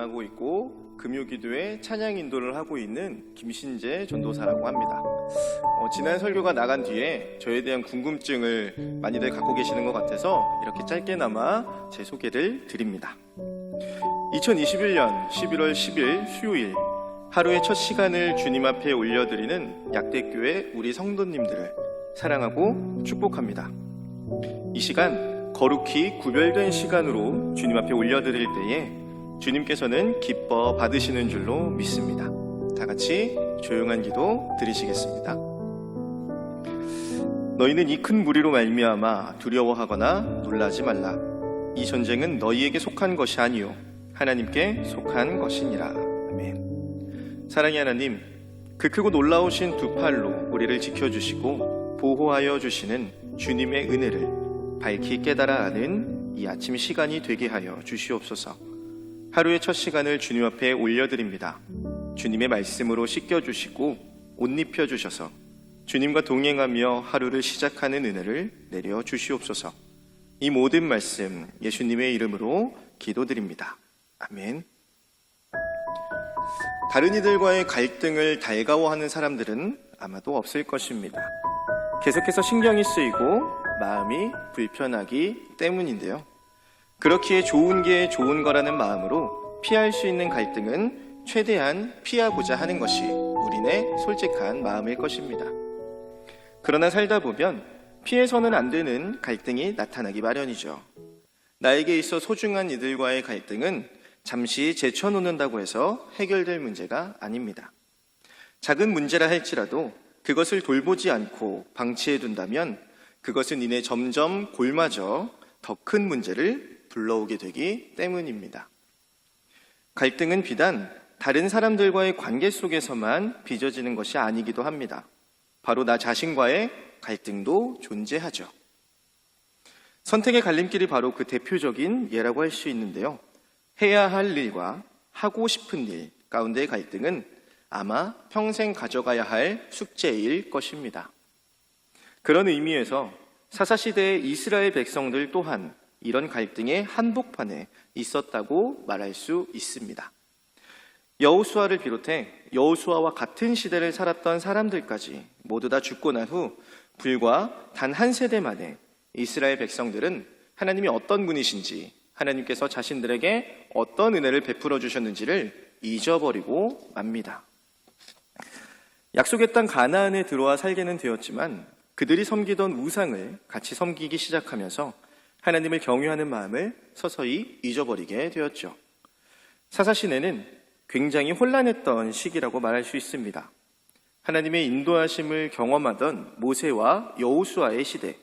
담당하고 있고 금요기도에 찬양 인도를 하고 있는 김신재 전도사라고 합니다. 어, 지난 설교가 나간 뒤에 저에 대한 궁금증을 많이들 갖고 계시는 것 같아서 이렇게 짧게나마 제 소개를 드립니다. 2021년 11월 10일 수요일 하루의 첫 시간을 주님 앞에 올려드리는 약대교회 우리 성도님들을 사랑하고 축복합니다. 이 시간 거룩히 구별된 시간으로 주님 앞에 올려드릴 때에 주님께서는 기뻐 받으시는 줄로 믿습니다. 다 같이 조용한 기도 드리시겠습니다. 너희는 이 큰 무리로 말미암아 두려워하거나 놀라지 말라. 이 전쟁은 너희에게 속한 것이 아니요 하나님께 속한 것이니라. 아멘. 사랑의 하나님, 그 크고 놀라우신 두 팔로 우리를 지켜주시고 보호하여 주시는 주님의 은혜를 밝히 깨달아 아는 이 아침 시간이 되게 하여 주시옵소서. 하루의 첫 시간을 주님 앞에 올려드립니다. 주님의 말씀으로 씻겨주시고 옷 입혀주셔서 주님과 동행하며 하루를 시작하는 은혜를 내려 주시옵소서. 이 모든 말씀 예수님의 이름으로 기도드립니다. 아멘. 다른 이들과의 갈등을 달가워하는 사람들은 아마도 없을 것입니다. 계속해서 신경이 쓰이고 마음이 불편하기 때문인데요. 그렇기에 좋은 게 좋은 거라는 마음으로 피할 수 있는 갈등은 최대한 피하고자 하는 것이 우리네 솔직한 마음일 것입니다. 그러나 살다 보면 피해서는 안 되는 갈등이 나타나기 마련이죠. 나에게 있어 소중한 이들과의 갈등은 잠시 제쳐놓는다고 해서 해결될 문제가 아닙니다. 작은 문제라 할지라도 그것을 돌보지 않고 방치해 둔다면 그것은 이내 점점 골마져 더큰 문제를 불러오게 되기 때문입니다. 갈등은 비단 다른 사람들과의 관계 속에서만 빚어지는 것이 아니기도 합니다. 바로 나 자신과의 갈등도 존재하죠. 선택의 갈림길이 바로 그 대표적인 예라고 할 수 있는데요. 해야 할 일과 하고 싶은 일 가운데의 갈등은 아마 평생 가져가야 할 숙제일 것입니다. 그런 의미에서 사사시대의 이스라엘 백성들 또한 이런 갈등의 한복판에 있었다고 말할 수 있습니다. 여호수아를 비롯해 여호수아와 같은 시대를 살았던 사람들까지 모두 다 죽고 난 후 불과 단 한 세대 만에 이스라엘 백성들은 하나님이 어떤 분이신지 하나님께서 자신들에게 어떤 은혜를 베풀어 주셨는지를 잊어버리고 맙니다. 약속의 땅 가나안에 들어와 살게는 되었지만 그들이 섬기던 우상을 같이 섬기기 시작하면서 하나님을 경외하는 마음을 서서히 잊어버리게 되었죠. 사사시내는 굉장히 혼란했던 시기라고 말할 수 있습니다. 하나님의 인도하심을 경험하던 모세와 여호수아의 시대,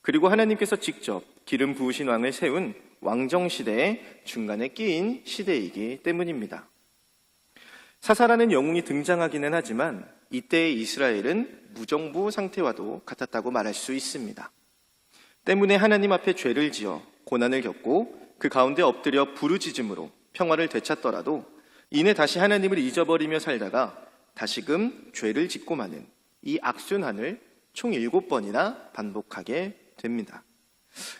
그리고 하나님께서 직접 기름 부으신 왕을 세운 왕정 시대의 중간에 끼인 시대이기 때문입니다. 사사라는 영웅이 등장하기는 하지만 이때의 이스라엘은 무정부 상태와도 같았다고 말할 수 있습니다. 때문에 하나님 앞에 죄를 지어 고난을 겪고 그 가운데 엎드려 부르짖음으로 평화를 되찾더라도 이내 다시 하나님을 잊어버리며 살다가 다시금 죄를 짓고 마는 이 악순환을 총 일곱 번이나 반복하게 됩니다.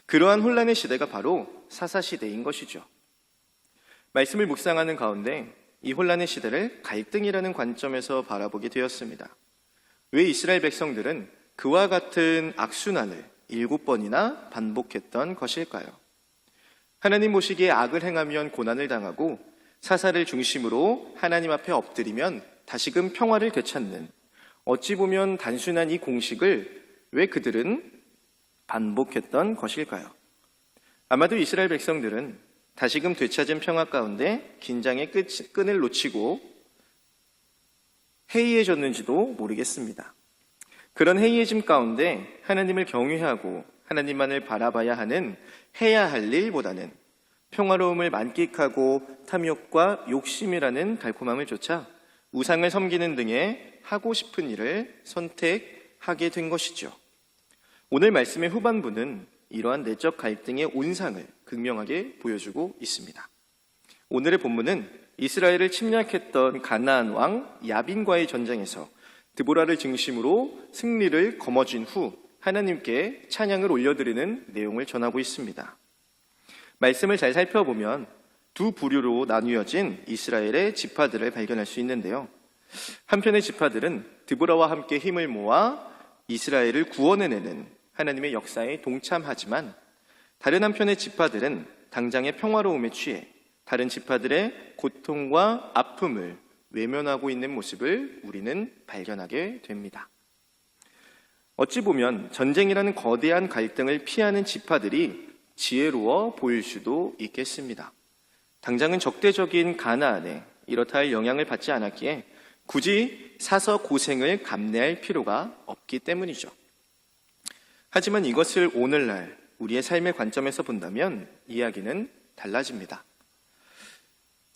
그러한 혼란의 시대가 바로 사사시대인 것이죠. 말씀을 묵상하는 가운데 이 혼란의 시대를 갈등이라는 관점에서 바라보게 되었습니다. 왜 이스라엘 백성들은 그와 같은 악순환을 일곱 번이나 반복했던 것일까요? 하나님 보시기에 악을 행하면 고난을 당하고 사사를 중심으로 하나님 앞에 엎드리면 다시금 평화를 되찾는 어찌 보면 단순한 이 공식을 왜 그들은 반복했던 것일까요? 아마도 이스라엘 백성들은 다시금 되찾은 평화 가운데 긴장의 끝, 끈을 놓치고 해이해졌는지도 모르겠습니다. 그런 해이해짐 가운데 하나님을 경외하고 하나님만을 바라봐야 하는 해야 할 일보다는 평화로움을 만끽하고 탐욕과 욕심이라는 달콤함을 쫓아 우상을 섬기는 등의 하고 싶은 일을 선택하게 된 것이죠. 오늘 말씀의 후반부는 이러한 내적 갈등의 온상을 극명하게 보여주고 있습니다. 오늘의 본문은 이스라엘을 침략했던 가나안 왕 야빈과의 전쟁에서 드보라를 중심으로 승리를 거머쥔 후 하나님께 찬양을 올려드리는 내용을 전하고 있습니다. 말씀을 잘 살펴보면 두 부류로 나뉘어진 이스라엘의 지파들을 발견할 수 있는데요. 한편의 지파들은 드보라와 함께 힘을 모아 이스라엘을 구원해내는 하나님의 역사에 동참하지만 다른 한편의 지파들은 당장의 평화로움에 취해 다른 지파들의 고통과 아픔을 외면하고 있는 모습을 우리는 발견하게 됩니다. 어찌 보면 전쟁이라는 거대한 갈등을 피하는 지파들이 지혜로워 보일 수도 있겠습니다. 당장은 적대적인 가나안에 이렇다 할 영향을 받지 않았기에 굳이 사서 고생을 감내할 필요가 없기 때문이죠. 하지만 이것을 오늘날 우리의 삶의 관점에서 본다면 이야기는 달라집니다.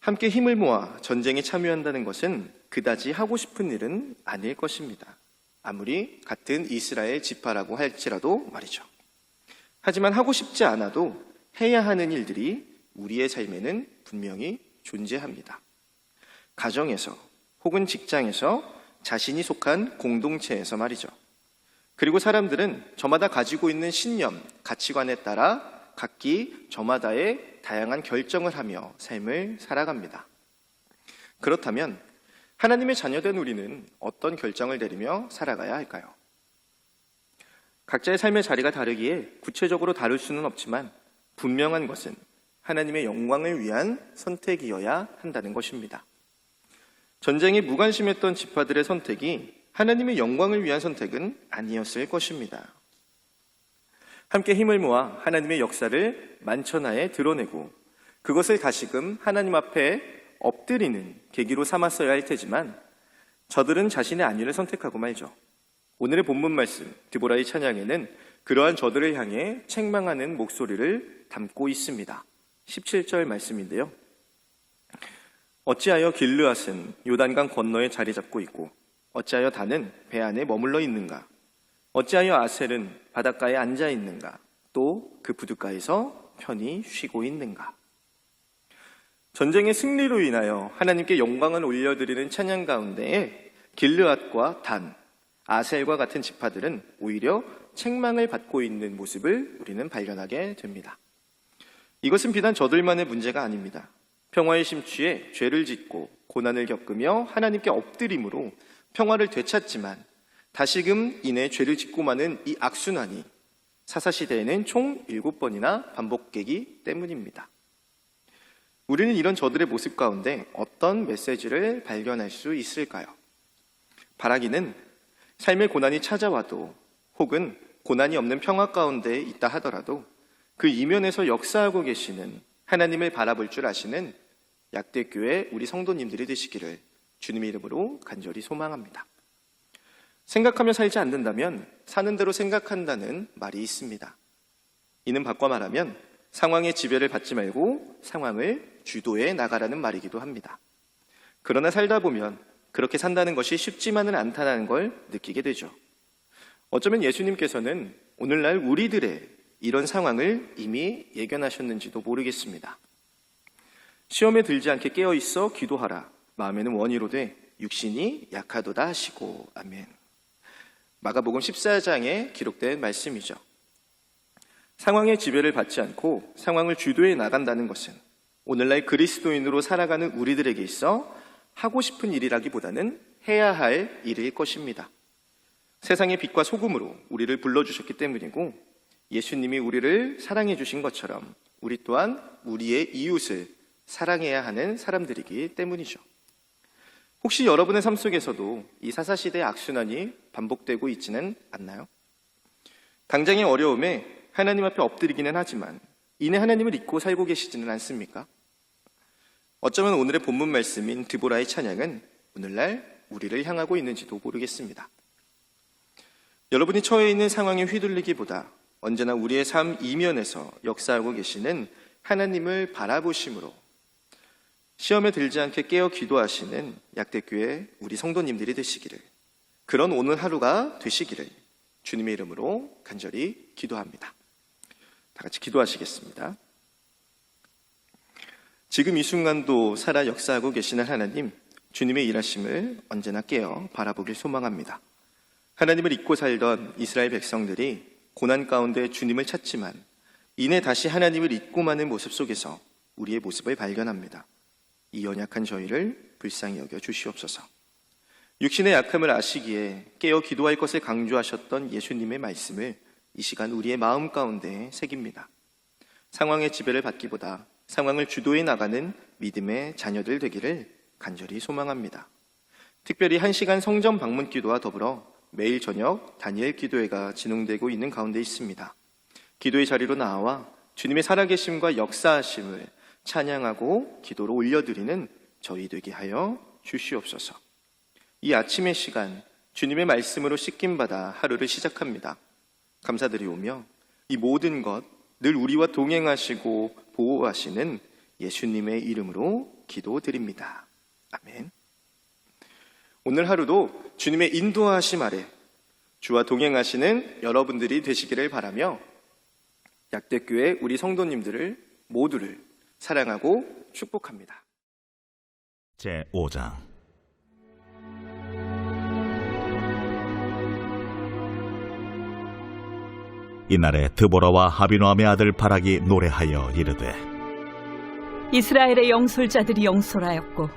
함께 힘을 모아 전쟁에 참여한다는 것은 그다지 하고 싶은 일은 아닐 것입니다. 아무리 같은 이스라엘 지파라고 할지라도 말이죠. 하지만 하고 싶지 않아도 해야 하는 일들이 우리의 삶에는 분명히 존재합니다. 가정에서 혹은 직장에서 자신이 속한 공동체에서 말이죠. 그리고 사람들은 저마다 가지고 있는 신념, 가치관에 따라 각기 저마다의 다양한 결정을 하며 삶을 살아갑니다. 그렇다면 하나님의 자녀된 우리는 어떤 결정을 내리며 살아가야 할까요? 각자의 삶의 자리가 다르기에 구체적으로 다룰 수는 없지만 분명한 것은 하나님의 영광을 위한 선택이어야 한다는 것입니다. 전쟁에 무관심했던 지파들의 선택이 하나님의 영광을 위한 선택은 아니었을 것입니다. 함께 힘을 모아 하나님의 역사를 만천하에 드러내고 그것을 다시금 하나님 앞에 엎드리는 계기로 삼았어야 할 테지만 저들은 자신의 안위를 선택하고 말죠. 오늘의 본문 말씀 드보라의 찬양에는 그러한 저들을 향해 책망하는 목소리를 담고 있습니다. 17절 말씀인데요. 어찌하여 길르앗은 요단강 건너에 자리 잡고 있고 어찌하여 단은 배 안에 머물러 있는가? 어찌하여 아셀은 바닷가에 앉아 있는가? 또 그 부둣가에서 편히 쉬고 있는가? 전쟁의 승리로 인하여 하나님께 영광을 올려드리는 찬양 가운데에 길르앗과 단, 아셀과 같은 지파들은 오히려 책망을 받고 있는 모습을 우리는 발견하게 됩니다. 이것은 비단 저들만의 문제가 아닙니다. 평화에 심취해 죄를 짓고 고난을 겪으며 하나님께 엎드림으로 평화를 되찾지만 다시금 이내 죄를 짓고 마는 이 악순환이 사사시대에는 총 7번이나 반복되기 때문입니다. 우리는 이런 저들의 모습 가운데 어떤 메시지를 발견할 수 있을까요? 바라기는 삶의 고난이 찾아와도 혹은 고난이 없는 평화 가운데 있다 하더라도 그 이면에서 역사하고 계시는 하나님을 바라볼 줄 아시는 약대교회 우리 성도님들이 되시기를 주님의 이름으로 간절히 소망합니다. 생각하며 살지 않는다면 사는 대로 생각한다는 말이 있습니다. 이는 바꿔 말하면 상황의 지배를 받지 말고 상황을 주도해 나가라는 말이기도 합니다. 그러나 살다 보면 그렇게 산다는 것이 쉽지만은 않다는 걸 느끼게 되죠. 어쩌면 예수님께서는 오늘날 우리들의 이런 상황을 이미 예견하셨는지도 모르겠습니다. 시험에 들지 않게 깨어 있어 기도하라. 마음에는 원이로 돼 육신이 약하도다 하시고 아멘. 마가복음 14장에 기록된 말씀이죠. 상황의 지배를 받지 않고 상황을 주도해 나간다는 것은 오늘날 그리스도인으로 살아가는 우리들에게 있어 하고 싶은 일이라기보다는 해야 할 일일 것입니다. 세상의 빛과 소금으로 우리를 불러주셨기 때문이고 예수님이 우리를 사랑해 주신 것처럼 우리 또한 우리의 이웃을 사랑해야 하는 사람들이기 때문이죠. 혹시 여러분의 삶 속에서도 이 사사시대의 악순환이 반복되고 있지는 않나요? 당장의 어려움에 하나님 앞에 엎드리기는 하지만 이내 하나님을 잊고 살고 계시지는 않습니까? 어쩌면 오늘의 본문 말씀인 드보라의 찬양은 오늘날 우리를 향하고 있는지도 모르겠습니다. 여러분이 처해 있는 상황에 휘둘리기보다 언제나 우리의 삶 이면에서 역사하고 계시는 하나님을 바라보심으로 시험에 들지 않게 깨어 기도하시는 약대교회 우리 성도님들이 되시기를 그런 오늘 하루가 되시기를 주님의 이름으로 간절히 기도합니다. 다 같이 기도하시겠습니다. 지금 이 순간도 살아 역사하고 계시는 하나님, 주님의 일하심을 언제나 깨어 바라보길 소망합니다. 하나님을 잊고 살던 이스라엘 백성들이 고난 가운데 주님을 찾지만 이내 다시 하나님을 잊고 마는 모습 속에서 우리의 모습을 발견합니다. 이 연약한 저희를 불쌍히 여겨 주시옵소서. 육신의 약함을 아시기에 깨어 기도할 것을 강조하셨던 예수님의 말씀을 이 시간 우리의 마음 가운데 새깁니다. 상황의 지배를 받기보다 상황을 주도해 나가는 믿음의 자녀들 되기를 간절히 소망합니다. 특별히 한 시간 성전 방문 기도와 더불어 매일 저녁 다니엘 기도회가 진행되고 있는 가운데 있습니다. 기도의 자리로 나와 주님의 살아계심과 역사하심을 찬양하고 기도로 올려드리는 저희 되게 하여 주시옵소서. 이 아침의 시간 주님의 말씀으로 씻김 받아 하루를 시작합니다. 감사드리오며 이 모든 것 늘 우리와 동행하시고 보호하시는 예수님의 이름으로 기도드립니다. 아멘. 오늘 하루도 주님의 인도하심 아래 주와 동행하시는 여러분들이 되시기를 바라며 약대교회 우리 성도님들을 모두를 사랑하고 축복합니다. 제 5장 이날에 드보라와 하비노함의 아들 바락이 노래하여 이르되 이스라엘의 영솔자들이 영솔하였고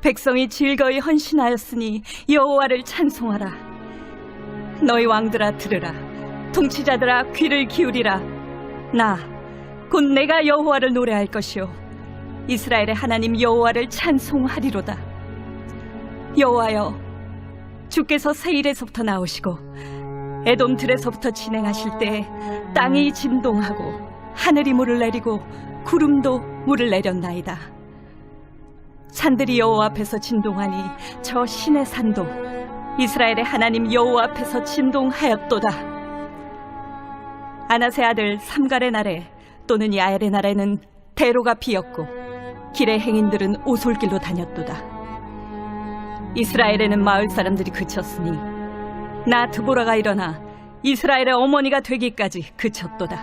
백성이 즐거이 헌신하였으니 여호와를 찬송하라. 너희 왕들아 들으라. 통치자들아 귀를 기울이라. 나 곧 내가 여호와를 노래할 것이요. 이스라엘의 하나님 여호와를 찬송하리로다. 여호와여 주께서 세일에서부터 나오시고 에돔 들에서부터 진행하실 때 땅이 진동하고 하늘이 물을 내리고 구름도 물을 내렸나이다. 산들이 여호와 앞에서 진동하니 저 신의 산도 이스라엘의 하나님 여호와 앞에서 진동하였도다. 아나세 아들 삼갈의 날에 또는 야엘의 날에는 대로가 비었고 길의 행인들은 오솔길로 다녔도다. 이스라엘에는 마을 사람들이 그쳤으니 나 드보라가 일어나 이스라엘의 어머니가 되기까지 그쳤도다.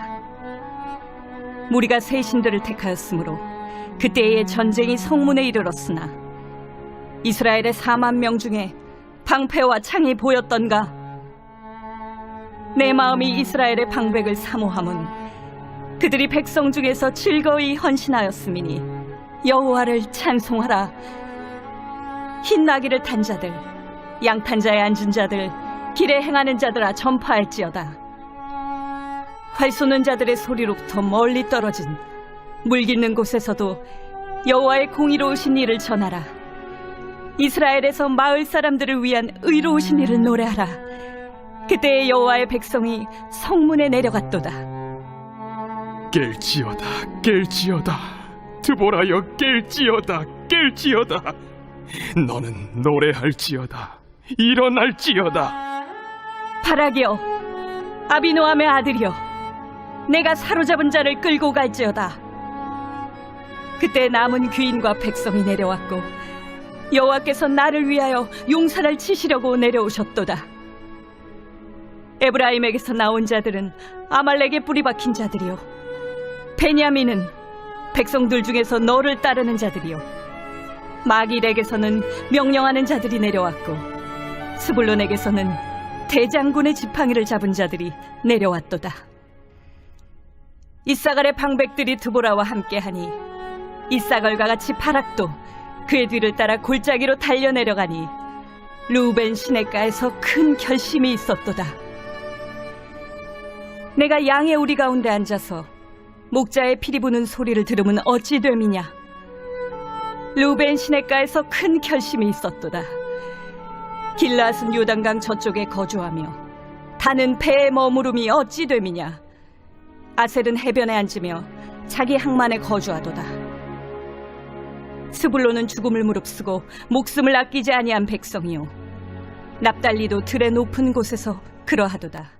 무리가 새 신들을 택하였으므로 그때의 전쟁이 성문에 이르렀으나 이스라엘의 4만 명 중에 방패와 창이 보였던가 내 마음이 이스라엘의 방백을 사모함은 그들이 백성 중에서 즐거이 헌신하였음이니 여호와를 찬송하라 흰 나귀를 탄 자들 양탄자에 앉은 자들 길에 행하는 자들아 전파할지어다 활 쏘는 자들의 소리로부터 멀리 떨어진 물 깃는 곳에서도 여호와의 공의로우신 일을 전하라. 이스라엘에서 마을 사람들을 위한 의로우신 일을 노래하라. 그때 여호와의 백성이 성문에 내려갔도다. 깰지어다 깰지어다 드보라여 깰지어다 깰지어다 너는 노래할지어다 일어날지어다 바라기여, 아비노함의 아들이여, 내가 사로잡은 자를 끌고 갈지어다. 그때 남은 귀인과 백성이 내려왔고 여호와께서 나를 위하여 용사를 치시려고 내려오셨도다. 에브라임에게서 나온 자들은 아말렉에 뿌리 박힌 자들이요. 베냐민은 백성들 중에서 너를 따르는 자들이요. 마길에게서는 명령하는 자들이 내려왔고 스불론에게서는 대장군의 지팡이를 잡은 자들이 내려왔도다. 이사갈의 방백들이 드보라와 함께하니 이사갈과 같이 바락도 그의 뒤를 따라 골짜기로 달려 내려가니 루벤 시내가에서 큰 결심이 있었도다. 내가 양의 우리 가운데 앉아서 목자의 피리 부는 소리를 들으면 어찌 됨이냐? 루벤 시내가에서 큰 결심이 있었도다. 길라앗은 요단강 저쪽에 거주하며 다는 배에 머무름이 어찌 됨이냐? 아셀은 해변에 앉으며 자기 항만에 거주하도다. 스불로는 죽음을 무릅쓰고 목숨을 아끼지 아니한 백성이요. 납달리도 들의 높은 곳에서 그러하도다.